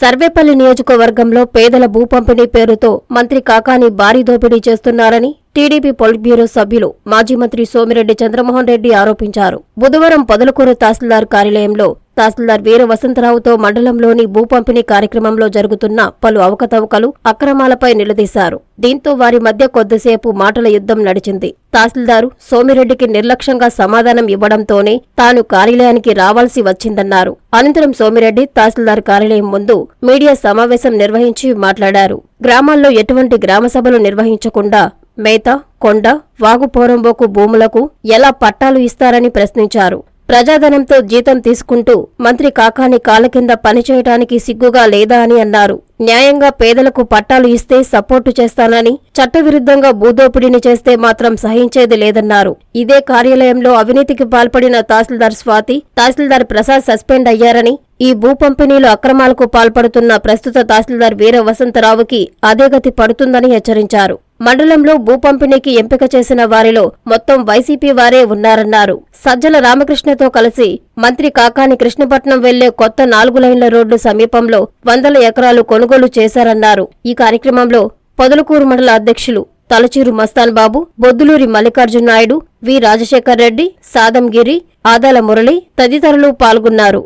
సర్వేపల్లి నియోజకవర్గంలో పేదల భూ పంపిణీ పేరుతో మంత్రి కాకాని భారీ దోపిడీ చేస్తున్నారని టీడీపీ పొలిట్ బ్యూరో సభ్యులు మాజీ మంత్రి సోమిరెడ్డి చంద్రమోహన్ రెడ్డి ఆరోపించారు. బుధవారం పొదలకూరు తహసీల్దార్ కార్యాలయంలో తహసీల్దార్ వీర వసంతరావుతో మండలంలోని భూ పంపిణీ కార్యక్రమంలో జరుగుతున్న పలు అవకతవకలు అక్రమాలపై నిలదీశారు. దీంతో వారి మధ్య కొద్దిసేపు మాటల యుద్ధం నడిచింది. తహసీల్దారు సోమిరెడ్డికి నిర్లక్ష్యంగా సమాధానం ఇవ్వడంతోనే తాను కార్యాలయానికి రావాల్సి వచ్చిందన్నారు. అనంతరం సోమిరెడ్డి తహసీల్దార్ కార్యాలయం ముందు మీడియా సమావేశం నిర్వహించి మాట్లాడారు. గ్రామాల్లో ఎటువంటి గ్రామ సభలు నిర్వహించకుండా మేత కొండ వాగు పోరంబోకు భూములకు ఎలా పట్టాలు ఇస్తారని ప్రశ్నించారు. ప్రజాధనంతో జీతం తీసుకుంటూ మంత్రి కాకాని కాళ్ళ కింద పనిచేయటానికి సిగ్గుగా లేదా అని అన్నారు. న్యాయంగా పేదలకు పట్టాలు ఇస్తే సపోర్టు చేస్తానని చట్టవిరుద్ధంగా భూదోపిడీని చేస్తే మాత్రం సహించేది లేదన్నారు. ఇదే కార్యాలయంలో అవినీతికి పాల్పడిన తహసీల్దార్ స్వాతి తహసీల్దార్ ప్రసాద్ సస్పెండ్ అయ్యారని ఈ భూ పంపిణీలో అక్రమాలకు పాల్పడుతున్న ప్రస్తుత తహసీల్దార్ వీర వసంతరావుకి అదే గతి పడుతుందని హెచ్చరించారు. మండలంలో భూ పంపిణీకి ఎంపిక చేసిన వారిలో మొత్తం వైసీపీ వారే ఉన్నారన్నారు. సజ్జల రామకృష్ణతో కలిసి మంత్రి కాకాని కృష్ణపట్నం వెళ్ళే కొత్త నాలుగు లైన్ల రోడ్డు సమీపంలో వందల ఎకరాలు కొనుగోలు చేశారన్నారు. ఈ కార్యక్రమంలో పొదలకూరు మండల అధ్యక్షులు తలచూరు మస్తాన్ బాబు బొద్దులూరి మల్లికార్జున నాయుడు వి రాజశేఖర్ రెడ్డి సాదంగిరి ఆదాల మురళి తదితరులు పాల్గొన్నారు.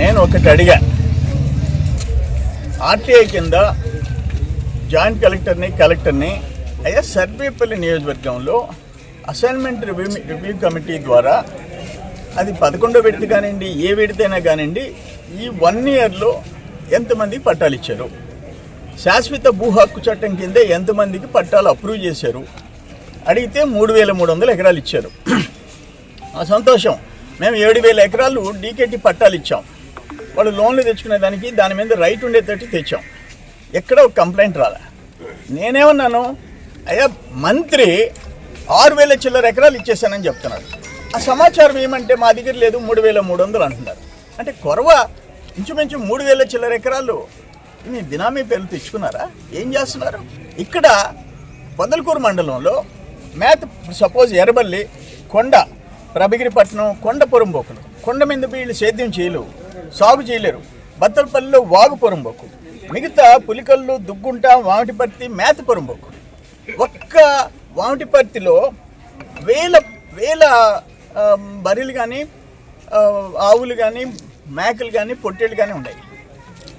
నేను ఒకటి అడిగా. ఆర్టీఐ కింద జాయింట్ కలెక్టర్ని కలెక్టర్ని అయ్యా సర్వేపల్లి నియోజకవర్గంలో అసైన్మెంట్ రివ్యూ రివ్యూ కమిటీ ద్వారా అది పదకొండో విడత కానివ్వండి ఏ విడతైనా కానివ్వండి ఈ వన్ ఇయర్లో ఎంతమందికి పట్టాలు ఇచ్చారు? శాశ్వత భూ హక్కు చట్టం కింద ఎంతమందికి పట్టాలు అప్రూవ్ చేశారు? అడిగితే మూడు వేల మూడు వందల ఎకరాలు ఇచ్చారు. ఆ సంతోషం. మేము ఏడు వేల ఎకరాలు డీకేటీ పట్టాలు ఇచ్చాం. వాళ్ళు లోన్లు తెచ్చుకునే దానికి దాని మీద రైట్ ఉండేటట్టు తెచ్చాం. ఎక్కడ ఒక కంప్లైంట్ రాలే. నేనేమన్నాను అయ్యా మంత్రి ఆరు వేల చిల్లర ఎకరాలు ఇచ్చేసానని చెప్తున్నాడు. ఆ సమాచారం ఏమంటే మా దగ్గర లేదు మూడు వేల మూడు వందలు అంటున్నారు. అంటే కొరవ ఇంచుమించు మూడు వేల చిల్లర ఎకరాలు మీ బినామీ పేర్లు తెచ్చుకున్నారా? ఏం చేస్తున్నారు? ఇక్కడ పొదలకూరు మండలంలో మేత సపోజ్ ఎర్రబల్లి కొండ ప్రభగిరిపట్నం కొండ పొరంబోకులు కొండ మీద వీళ్ళు సేద్యం చేయలేవు సాగు చేయలేరు. బత్తలపల్లిలో వాగు పొరంబోకులు మిగతా పులికల్లు దుగ్గుంట వామిటిపర్తి మేత ఒక్క వామిటిపర్తిలో వేల వేల బర్రెలు కానీ ఆవులు కానీ మేకలు కానీ పొట్టేళ్ళు కానీ ఉన్నాయి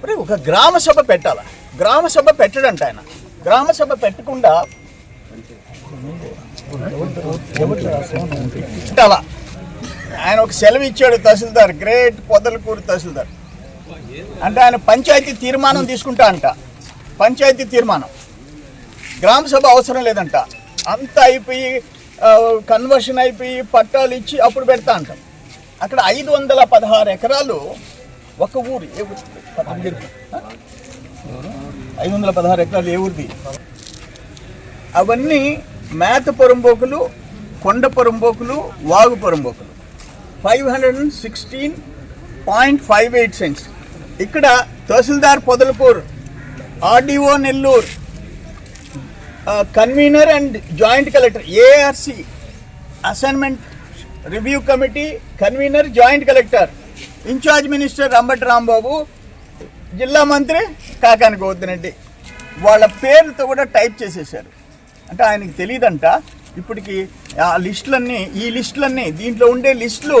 మరి ఒక గ్రామ సభ పెట్టాల? గ్రామ సభ పెట్టడంట ఆయన. గ్రామ సభ పెట్టకుండా పెట్టాలా? ఆయన ఒక సెలవు ఇచ్చాడు తహసీల్దార్ గ్రేట్ పొదలకూరు తహసీల్దార్. అంటే ఆయన పంచాయతీ తీర్మానం తీసుకుంటా అంట. పంచాయతీ తీర్మానం. గ్రామ సభ అవసరం లేదంట. అంతా అయిపోయి కన్వర్షన్ అయిపోయి పట్టాలు ఇచ్చి అప్పుడు పెడతా అంటాం. అక్కడ ఐదు వందల పదహారు ఎకరాలు ఒక ఊరు ఏ ఊరు? ఐదు వందల పదహారు ఎకరాలు ఏ ఊరిది? అవన్నీ మేత పొరంబోకులు కొండ పొరంబోకులు వాగు పొరంబోకులు. Five hundred and sixteen point five eight cents ఇక్కడ tahsildar Podalakuru RDO Nellore convener and joint collector ARC assignment review committee convener joint collector in-charge minister Ambati Rambabu జిల్లా మంత్రి కాకాని గోవర్ధన్ వాళ్ళ పేరుతో కూడా టైప్ చేసేసారు అంటే ఆయనకి తెలియదంట ఇప్పటికి ఆ లిస్టులన్నీ ఈ లిస్టులన్నీ దీంట్లో ఉండే లిస్టులు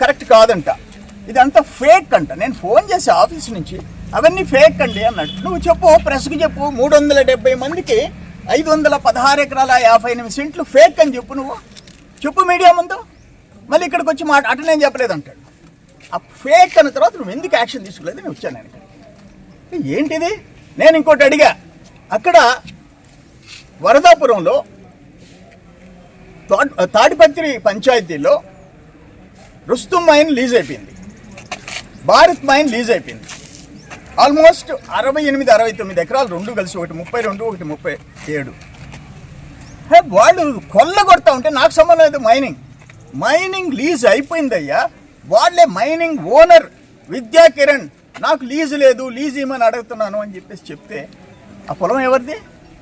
కరెక్ట్ కాదంట. ఇదంతా ఫేక్ అంట. నేను ఫోన్ చేసి ఆఫీస్ నుంచి అవన్నీ ఫేక్ అండి అన్నాడు. నువ్వు చెప్పు ప్రెస్కి చెప్పు మూడు వందల డెబ్బై మందికి ఐదు వందల పదహారు ఎకరాల యాభై ఎనిమిది సెంట్లు ఫేక్ అని చెప్పు నువ్వు. చెప్పు మీడియా ముందు. మళ్ళీ ఇక్కడికి వచ్చి మాట అటు నేను చెప్పలేదు అంటాడు. ఆ ఫేక్ అన్న తర్వాత నువ్వు ఎందుకు యాక్షన్ తీసుకోలేదు? నేను వచ్చాను నేను ఏంటిది? నేను ఇంకోటి అడిగా. అక్కడ వరదాపురంలో తాడిపత్రి పంచాయతీలో రుస్తుం మైన్ లీజ్ అయిపోయింది. భారత్ మైన్ లీజ్ అయిపోయింది. ఆల్మోస్ట్ అరవై ఎనిమిది అరవై తొమ్మిది ఎకరాలు రెండు కలిసి ఒకటి ముప్పై రెండు ఒకటి ముప్పై ఏడు. హే, వాళ్ళు కొల్లగొడతా ఉంటే నాకు సంబంధం లేదు మైనింగ్. Mining lease అయిపోయిందయ్యా. వాళ్ళే మైనింగ్ ఓనర్ విద్యా కిరణ్. నాకు లీజు లేదు లీజ్ ఇవ్వమని అడుగుతున్నాను అని చెప్పేసి చెప్తే ఆ పొలం ఎవరిది?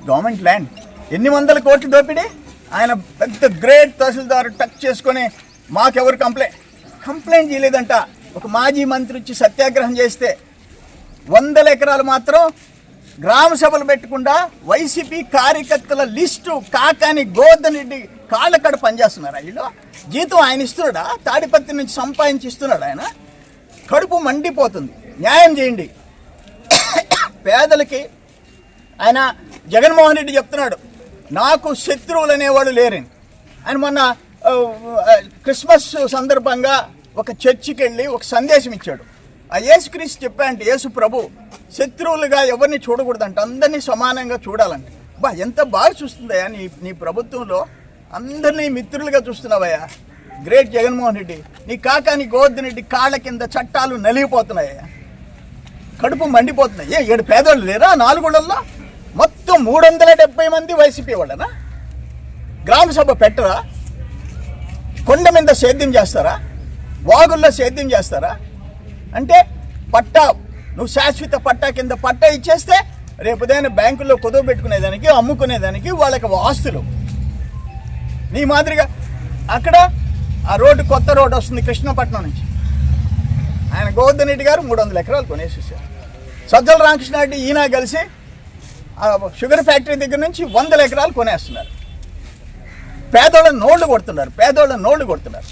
గవర్నమెంట్ ల్యాండ్ ఎన్ని వందల కోట్లు దోపిడీ? ఆయన పెద్ద గ్రేట్ తహసీల్దారు టచ్ చేసుకొని మాకెవరు కంప్లైంట్ కంప్లైంట్ చేయలేదంట. ఒక మాజీ మంత్రి వచ్చి సత్యాగ్రహం చేస్తే వందల ఎకరాలు మాత్రం గ్రామ సభలు పెట్టకుండా వైసీపీ కార్యకర్తల లిస్టు కాకాని గోవర్ధన్ రెడ్డి కాళ్ళకడ పనిచేస్తున్నారు వీళ్ళు? జీతం ఆయన ఇస్తున్నాడా? తాడిపత్రి నుంచి సంపాదించి ఇస్తున్నాడు ఆయన? కడుపు మండిపోతుంది. న్యాయం చేయండి. పేదలకి ఆయన జగన్మోహన్ రెడ్డి చెప్తున్నాడు నాకు శత్రువులు అనేవాడు లేరని. ఆయన మొన్న క్రిస్మస్ సందర్భంగా ఒక చర్చికి వెళ్ళి ఒక సందేశం ఇచ్చాడు ఆ యేసుక్రీస్తు చెప్పాయంటే యేసు ప్రభు శత్రువులుగా ఎవరిని చూడకూడదంట. అందరినీ సమానంగా చూడాలంట. బా ఎంత బాగా చూస్తుందయ్యా నీ నీ ప్రభుత్వంలో. అందరినీ మిత్రులుగా చూస్తున్నావయ్యా. గ్రేట్ జగన్మోహన్ రెడ్డి. నీ కాక నీ గోవర్ధన్ రెడ్డి కాళ్ళ కింద చట్టాలు నలిగిపోతున్నాయ్యా కడుపు మండిపోతున్నాయి. ఏ ఏడు పేదోళ్ళు లేరా నాలుగుళ్ళల్లో? మొత్తం మూడు వందల డెబ్బై మంది వైసీపీ వాళ్ళనా? గ్రామ సభ పెట్టరా? కొండ మీద సేద్యం చేస్తారా? వాగుల్లో సేద్యం చేస్తారా? అంటే పట్టా నువ్వు శాశ్వత పట్టా కింద పట్టా ఇచ్చేస్తే రేపు బ్యాంకుల్లో కుదువ పెట్టుకునేదానికి అమ్ముకునేదానికి వాళ్ళకి ఆస్తులు. నీ మాదిరిగా అక్కడ ఆ రోడ్డు కొత్త రోడ్డు వస్తుంది కృష్ణపట్నం నుంచి. ఆయన గోవర్ధన్ రెడ్డి గారు మూడు వందల ఎకరాలు కొనేసేసారు సజ్జల రామకృష్ణారెడ్డి ఈయన కలిసి షుగర్ ఫ్యాక్టరీ దగ్గర నుంచి వందల ఎకరాలు కొనేస్తున్నారు. పేదోళ్ళ నోళ్ళు కొడుతున్నారు పేదోళ్ళ నోళ్ళు కొడుతున్నారు.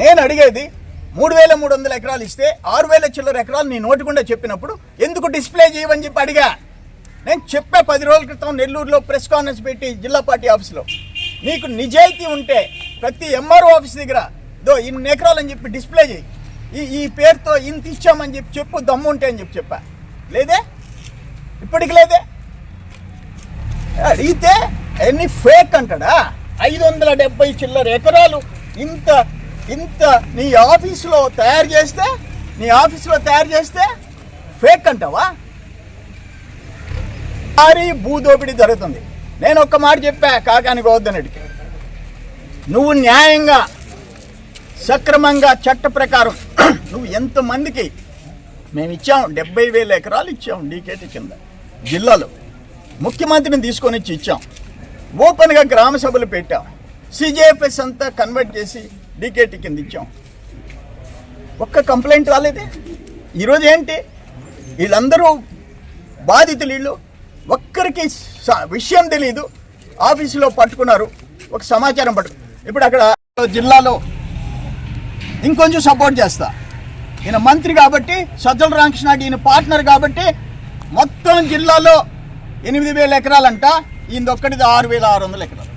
నేను అడిగేది మూడు వేల మూడు వందల ఎకరాలు ఇస్తే ఆరు వేల చిల్లర ఎకరాలు నీ నోటికుండా చెప్పినప్పుడు ఎందుకు డిస్ప్లే చేయమని చెప్పి అడిగా. నేను చెప్పే పది రోజుల క్రితం నెల్లూరులో ప్రెస్ కాన్ఫరెన్స్ పెట్టి జిల్లా పార్టీ ఆఫీస్లో నీకు నిజాయితీ ఉంటే ప్రతి ఎంఆర్ఓ ఆఫీస్ దగ్గర దో ఇన్ని ఎకరాలు అని చెప్పి డిస్ప్లే చేయి. ఈ ఈ పేరుతో ఇంత ఇచ్చామని చెప్పి చెప్పు దమ్ము ఉంటే అని చెప్పి చెప్పా. లేదే? ఇప్పటికి లేదే? అడిగితే ఎన్ని ఫేక్ అంటాడా? ఐదు వందల డెబ్బై చిల్లర ఎకరాలు. ఇంత ఇంత నీ ఆఫీసులో తయారు చేస్తే నీ ఆఫీసులో తయారు చేస్తే ఫేక్ అంటావా? భారీ భూదోపిడీ జరుగుతుంది. నేను ఒక్క మాట చెప్పా కాకానికి వద్దనడికి నువ్వు న్యాయంగా సక్రమంగా చట్ట ప్రకారం నువ్వు ఎంతమందికి మేము ఇచ్చాము? డెబ్బై వేల ఎకరాలు ఇచ్చాము డీకేటీ కింద. జిల్లాలో ముఖ్యమంత్రిని తీసుకొని వచ్చి ఇచ్చాం. ఓపెన్గా గ్రామ సభలు పెట్టాం. సిజేఎఫ్ఎస్ అంతా కన్వర్ట్ చేసి డీకేటీ కింద ఇచ్చాం. ఒక్క కంప్లైంట్ రాలేదే? ఈరోజు ఏంటి? వీళ్ళందరూ బాధితులు వీళ్ళు. ఒక్కరికి స- విషయం తెలియదు ఆఫీసులో పట్టుకున్నారు. ఒక సమాచారం పట్టు ఇప్పుడు అక్కడ జిల్లాలో ఇంకొంచెం సపోర్ట్ చేస్తా. ఈయన మంత్రి కాబట్టి సజ్జల రామకృష్ణ ఈయన పార్ట్నర్ కాబట్టి మొత్తం జిల్లాలో ఎనిమిది వేల ఎకరాలంట. ఈయనొక్కడిది ఆరు వేల ఆరు వందల ఎకరాలు.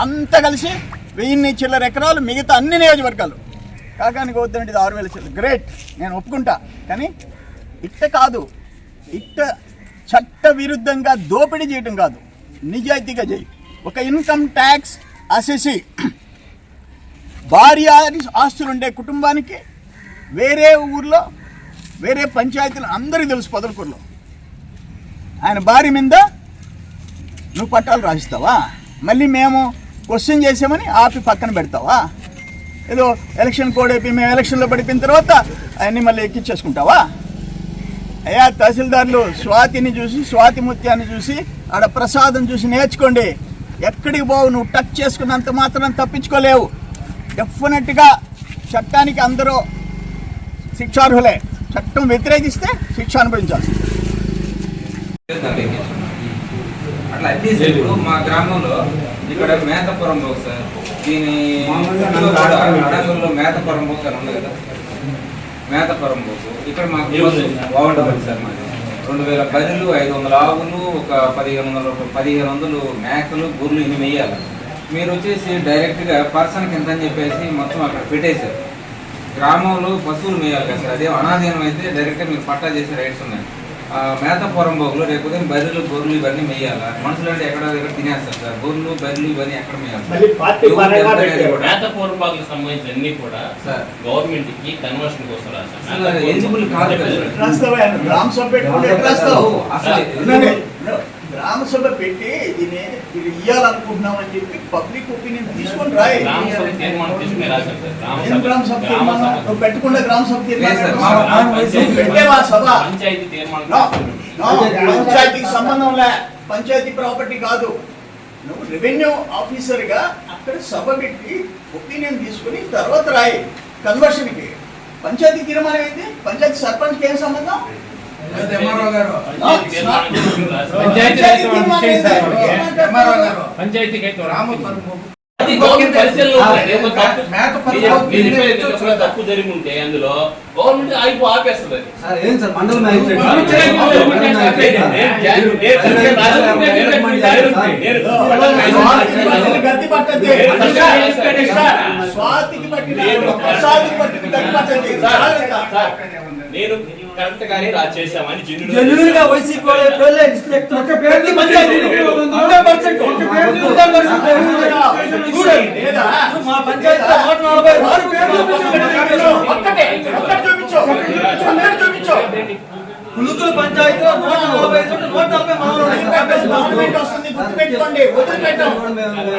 అంతా కలిసి వెయ్యిన్ని చిల్లర ఎకరాలు మిగతా అన్ని నియోజకవర్గాలు. కాకానికి వద్దండి ఆరు వేల చిల్లర. గ్రేట్ నేను ఒప్పుకుంటా. కానీ ఇట్ట కాదు. ఇట్ట చట్ట విరుద్ధంగా దోపిడీ చేయటం కాదు. నిజాయితీగా చేయి. ఒక ఇన్కమ్ ట్యాక్స్ అసెసి భారీ ఆస్తులు ఆస్తులుండే కుటుంబానికి వేరే ఊర్లో వేరే పంచాయతీలు అందరికీ తెలుసు పొదలకూరులో. ఆయన భార్య మీద నువ్వు పట్టాలు రాసిస్తావా? మళ్ళీ మేము క్వశ్చన్ చేసామని ఆపి పక్కన పెడతావా? ఏదో ఎలక్షన్ కోడ్ అయిపోయి మేము ఎలక్షన్లో పడిపోయిన తర్వాత అవన్నీ మళ్ళీ ఎక్కించేసుకుంటావా అయ్యా తహసీల్దార్లు స్వాతిని చూసి స్వాతి ముత్యాన్ని చూసి ఆడ ప్రసాదం చూసి నేర్చుకోండి. ఎక్కడికి పోవు నువ్వు టచ్ చేసుకున్నంత మాత్రం తప్పించుకోలేవు. డెఫినెట్గా చట్టానికి అందరూ శిక్షార్హులే. చట్టం వ్యతిరేకిస్తే శిక్ష అనుభవించాల్సింది. అట్లా అట్లీస్ట్ మా గ్రామంలో ఇక్కడ మేతపురం పోకు సార్. దీని అడంగల్లో మేతపురం పోకు అని ఉంది కదా. మేతపురం పోకు ఇక్కడ మాకు బాగుంటుంది సార్ మాది. రెండు వేల బర్రెలు ఐదు వందల ఆవులు ఒక పదిహేను వందల పదిహేను వందలు మేకలు గొర్రెలు ఇన్ని వేయాలి మీరు వచ్చేసి డైరెక్ట్గా పర్సన్కి ఎంత అని చెప్పేసి మొత్తం అక్కడ పెట్టేశారు. గ్రామంలో పశువులు మేయాలి కదా సార్. అదే అనాధీనం అయితే డైరెక్ట్గా మీకు పట్టా చేసే రైట్స్ ఉన్నాయి. ఆ, మేతపురం బోగులు రేపు ఉదయం బర్రెలు గొర్రెలు ఇవన్నీ మేయాలా? మనుషులు అంటే ఎక్కడ ఎక్కడ తినేస్తారు సార్. గొర్రెలు బర్రెలు ఇవన్నీ ఎక్కడ మేయాలి. మేత పూర్వభాగాలకు సంబంధించిన అన్ని కూడా సార్. గవర్నమెంట్కి కన్వర్షన్ కోసం మేత eligible కాదు. గ్రామ సభ పెట్టి దీన్ని ఇది ఇయ్యాలనుకుంటున్నాం అని చెప్పి పబ్లిక్ ఒపీనియన్ తీసుకొని రాయి. గ్రామ సభ తీర్మానం పెట్టకుండా గ్రామ సభ తీర్మానం? పంచాయతీ పెట్టేవా సభ. పంచాయతీకి సంబంధం లే. పంచాయతీ ప్రాపర్టీ కాదు. నువ్వు రెవెన్యూ ఆఫీసర్గా అక్కడ సభ పెట్టి ఒపీనియన్ తీసుకుని తర్వాత రాయి. కన్వర్షన్కి పంచాయతీ తీర్మానం ఏంటి పంచాయతీ సర్పంచ్కి ఏం సంబంధం? పంచాయతీకి అయితే తప్పు- జరిగి ఉంటే అందులో గవర్నమెంట్ అయిపో ఆపేస్తుంది. స్వాతికి పట్టిన నేను కరెక్ట్ గానే రా చేశామని జెన్యున్గా వైసీపీ వాళ్ళ పేర్లే ఒక పంచాయతీ హండ్రెడ్ పర్సెంట్ ఒక పేరు హండ్రెడ్ పర్సెంట్ చూడండి. లేదా? మా పంచాయతీలో నూట నలభై ఆరు పేర్లు చూపించండి. ఒక్కటే ఒక్కటి చూపించు. ఒక్కటి చూపించు. పులుకుల పంచాయతీలో నూట నలభై ఐదు ఉంటే నూట నలభై మనలో ఉన్నాయి. ఆపేసి గవర్నమెంట్ వస్తుంది. గుర్తుపెట్టుకోండి. వదిలిపెట్టాం.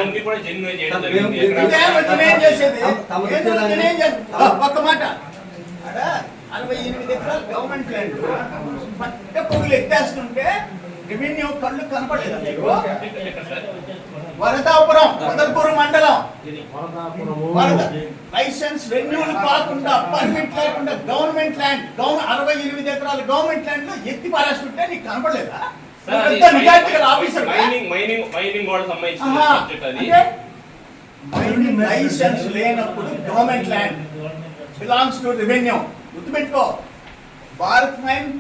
అన్ని కూడా జెన్యున్ చేయడం మేము- జరిగింది. మేము- ఇదే మరి నేనేం చేసేది? తమ- ఏదో నేనేం చేస్తా- ఆ, ఒక్క మాట. ఆడ అరవై ఎనిమిది ఎకరాలు గవర్నమెంట్ ల్యాండ్ పట్ట పొగులు ఎత్తేస్తుంటే రెవెన్యూ కళ్ళు కనపడలేదు మీకు. వరదాపురం వదల్పూర్ మండలం. వరద లైసెన్స్ రెన్యూల్ కాకుండా పర్మిట్ లేకుండా గవర్నమెంట్ ల్యాండ్ అరవై ఎనిమిది ఎకరాలు గవర్నమెంట్ ల్యాండ్లో ఎత్తి పారేస్తుంటే నీకు కనపడలేదా? లైసెన్స్ లేనప్పుడు government land belongs to revenue గుర్తుపెట్టుకో. భారత్ మైన్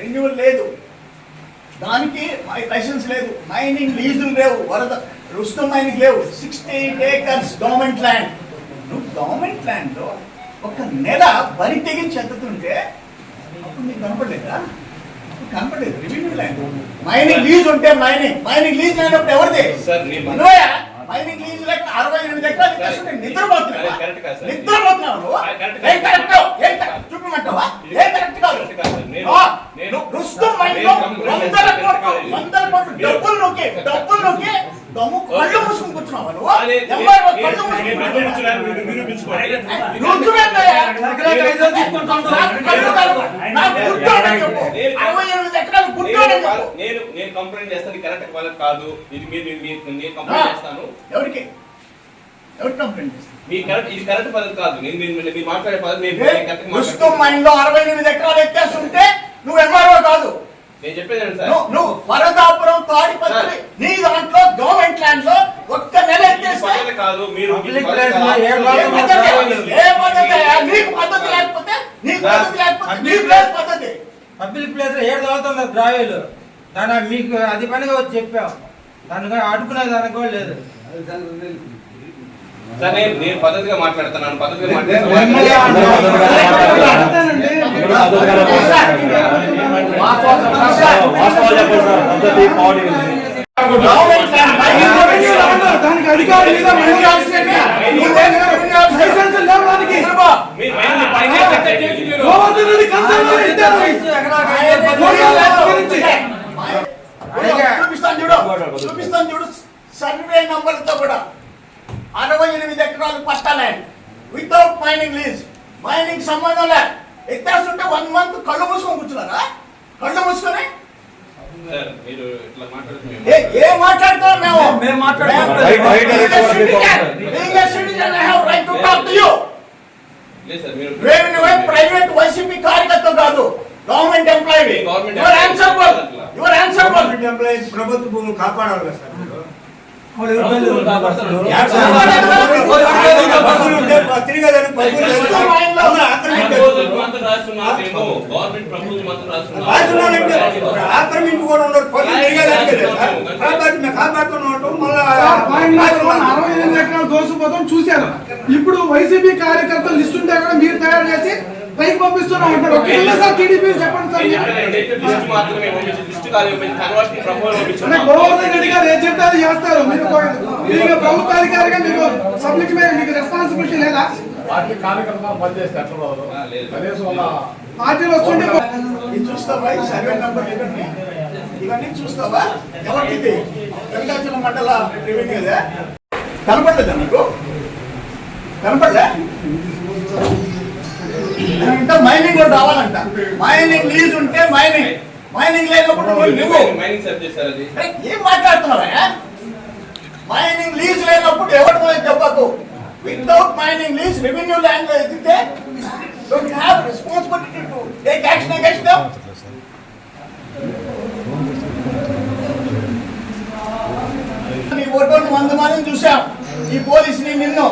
రెన్యూవల్ లేదు. దానికి లైసెన్స్ లేదు. మైనింగ్ లీజులు లేవు. వరద రుస్తం మైనింగ్ లేవు. సిక్స్టీ ఏకర్స్ గవర్నమెంట్ ల్యాండ్ నువ్వు గవర్నమెంట్ ల్యాండ్లో ఒక నెల బరి తెగించి ఎత్తుతుంటే అప్పుడు నీకు కనపడలేదా? కనపడలేదు. రెవెన్యూ ల్యాండ్ మైనింగ్ లీజ్ ఉంటే మైనింగ్ మైనింగ్ లీజ్ లేనప్పుడు ఎవరిది? సార్, నీ- నువ్వే మైనింగ్ లీజ్ లేక అరవై ఎనిమిది ఎకరాలు ఇచ్చేస్తుంటే నిద్రపోతున్నావా. నిద్రపోతున్నావా నువ్వు ఏం. కరెక్ట్ ఏం చూపమంటావా ఏం కరెక్ట్ కాదు. నేను- రుస్తుం మైండ్లో వందల. కోట్లు. వందల కోట్లు డబ్బులు నొక్కి డబ్బులు నొక్కి దమ్ము కళ్ళు మూసుకుని కూర్చున్నావా నువ్వు కళ్ళు మూసుకుని గుడ్డోడని చెప్పు. నేను- అరవై ఎనిమిది ఎకరాలు గుడ్డోడని నేను చెప్పు. కంప్లైంట్ చేస్తాను కరెక్ట్ వాళ్ళకి కాదు. ఇది మీరు మీరు- నేను కంప్లైంట్ చేస్తాను. ఎవరికి? మీ కరెక్ట్ ఇది కరెక్ట్ పద్ధతి కాదు. నేను మీరు మీరు మాట్లాడే పద్ధతి నేను రుస్తుం మైండ్లో అరవై ఎనిమిది ఎకరాలు ఎక్కేస్తుంటే నువ్వు ఎంఆర్ఓ కాదు. నేను చెప్పేది ఏంటి సార్? నువ్వు వరదాపురం తాడిపత్రి నీ దాంట్లో గవర్నమెంట్ ల్యాండ్లో ఒక్క నెల ఎక్కేస్తే కాదు. మీరు? నీకు పద్ధతి లేకపోతే నీకు పద్ధతి లేకపోతే నీకు లేదు పద్ధతి. పబ్లిక్ ప్లేస్లో ఏడు చదువుతుంది ద్రావేలు దాని మీకు అది పనిగా వచ్చి చెప్పాం దానికి అడుకునే దానికి కూడా లేదు. సార్ నేను పద్ధతిగా మాట్లాడుతున్నాను పద్ధతిగా దానికి అధికారం లేదా రెవెన్యూ ఆఫీసర్గా? నువ్వు లేదు రెవెన్యూ ఆఫీసర్. లైసెన్స్ లేవు దానికి తిరుపా. మీరు మైండ్ పని చేస్తే గోవర్ధన్ రెడ్డి కన్సర్న్లో ఇచ్చారు. ఎకరాకి ఆయన ఐదు వేలు రెవెన్యూ ల్యాండ్ పర్మిట్ గురించి. చూపిస్తాను చూడు చూపిస్తాను చూడు సర్వే నంబర్తో కూడా అరవై ఎనిమిది ఎకరాలు patta land without mining lease mining సంబంధం లే ఎత్తేస్తుంటే వన్ మంత్ కళ్ళు మూసుకొని కూర్చున్నారా కళ్ళు మూసుకొని సార్ మీరు ఇట్లా మాట్లాడుతున్నారు ఏ ఏ మాట్లాడుతున్నాం మేము మేము మాట్లాడుతున్నాం. మేము- Right, right, Being a right, citizen, right. being a citizen, I have right to talk to you. లేదు సార్ మీరు రేపు నువ్వే ప్రైవేట్ వైసీపీ కార్యకర్త కాదు government employee your. Answerable your answerable government employees ప్రభుత్వ భూములు కాపాడాలి కదా సార్ దోసుకుపోతాం చూశాను ఇప్పుడు వైసీపీ కార్యకర్తల లిస్ట్ ఉంటే కూడా మీరు తయారు చేసి పైకి పంపిస్తున్నాం అంటారు ఒక ఇల్లు సార్ టీడీపీ చెప్పండి సార్. గోవర్ధన్ రెడ్డి గారు ఏం చెప్తే అది చేస్తారు. మీరు ఒక- మీకు ప్రభుత్వాధికారిగా మీకు పబ్లిక్ మీద మీకు రెస్పాన్సిబిలిటీ లేదా? పార్టీలు వస్తుంటే ఇది చూస్తావా? ఈ సర్వే నంబర్ ఇవన్నీ? ఇవన్నీ చూస్తావా? ఎవరిది వెంకటాచలం మండల రెవెన్యూదే? కనపడలేదా నీకు? కనపడలే? అంటే మైనింగ్ కూడా రావాలంట. మైనింగ్ లీజ్ ఉంటే మైనింగ్ మైనింగ్ లేనప్పుడు నువ్వు ఏం మాట్లాడుతున్నావా? మైనింగ్ లీజ్ లేనప్పుడు ఎవరి మీద చెప్పకు వితౌట్ మైనింగ్ లీజ్ రెవెన్యూ ల్యాండ్లో ఎత్తితే don't have responsibility to take action against them నీ ఓటోని వంద మందిని చూసాం ఈ పోలీసుని నిన్ను.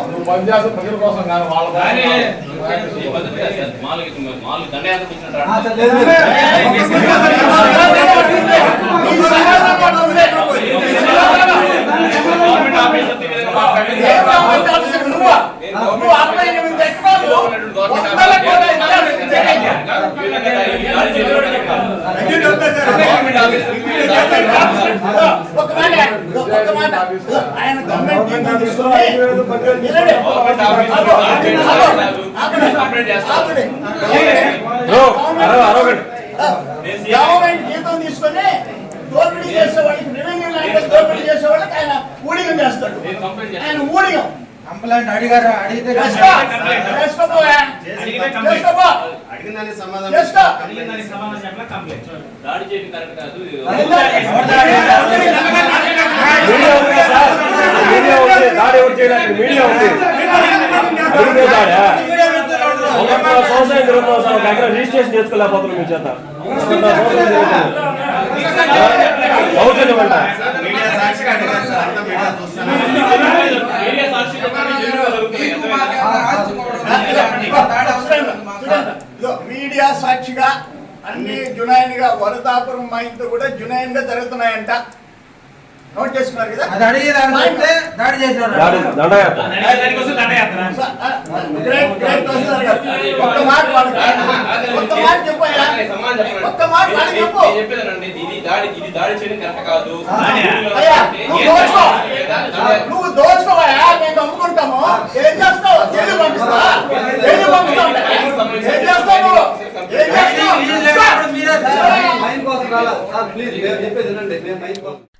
కానీ ఈ పద్ధతి కాదు. మామూలుగా మామూలుగా దండయాత్రకు వచ్చినట్టు ఆ, ఆడుతున్నారు. సార్, లేదు, లేదు. ఈ సమాధానం కూడా ఉంది. గవర్నమెంట్ ఆఫీసర్ ఈ విధంగా మాట్లాడి- ఏ గవర్నమెంట్ ఆఫీసర్ నువ్వా? నువ్వు అరవై ఎనిమిది ఎకరాలు వందల కోట్ల ఇచ్చావు. జగన్. గవర్నమెంట్ ఆఫీసర్ ఒక మాట ఒక మాట ఆయన గవర్నమెంట్ టీం తీసుకొని నిలబడి. గవర్నమెంట్ ఆఫీసర్ ఆగు, ఆగు, ఆగు, కంప్లైంట్ చేస్తారు. ఆగుడి. గవర్నమెంట్ జీతం తీసుకొని దోపిడీ చేసే వాళ్ళకి రెవెన్యూ ల్యాండ్ దోపిడీ చేసే వాళ్ళకి ఆయన ఊడిగం చేస్తాడు నేను కంప్లైంట్ చేస్తాను. ఆయన ఊడిగం కంప్లైంట్ అడిగారు అడిగితే చేసుకో చేసుకోపోయా చేసుకోపో చేసుకో దాడి చేయడం కరెక్ట్ కాదు మీడియా ఉంది సార్ మీడియా ఉంది దాడి ఎవరు చేయడానికి మీడియా ఉంది అడిగితే దాడా ఒకటిన్నర సంవత్సరం జరుగుతుంది సార్ ఒక ఎకరా రిజిస్ట్రేషన్ చేసుకోలేకపోతున్నాం మీ చేత దౌర్జన్యం అంట మీడియా సాక్షిగా అన్ని జునైన్గా వరదాపురం మైంతో కూడా జునైన్గా జరుగుతున్నాయంట. నోట్ చేసుకున్నారు కదా? అది అడిగి దాన్ని చెప్తే దాడి చేసినాడు దాడి దండయాత్ర. స- ఆ, గ్రేట్ గ్రేట్ తహసీల్దార్ గారు. ఒక్క మాట వాళ్ళకి. ఒక్క మాట చెప్పయ్యా ఒక్క మాట వాళ్ళకి చెప్పు. చెప్పేదానండి. ఇది దాడి ఇది దాడి చేయడం కరెక్ట్ కాదు. అయ్యా నువ్వు దోచుకో. నువ్వు దోచుకోవయ్యా మేము అమ్ముకుంటాము ఏం చేస్తావు? జైలు జైలు పంపిస్తావు చేస్తావు నువ్వు? చేస్తావు? మీరే ప్లీజ్ చెప్పేది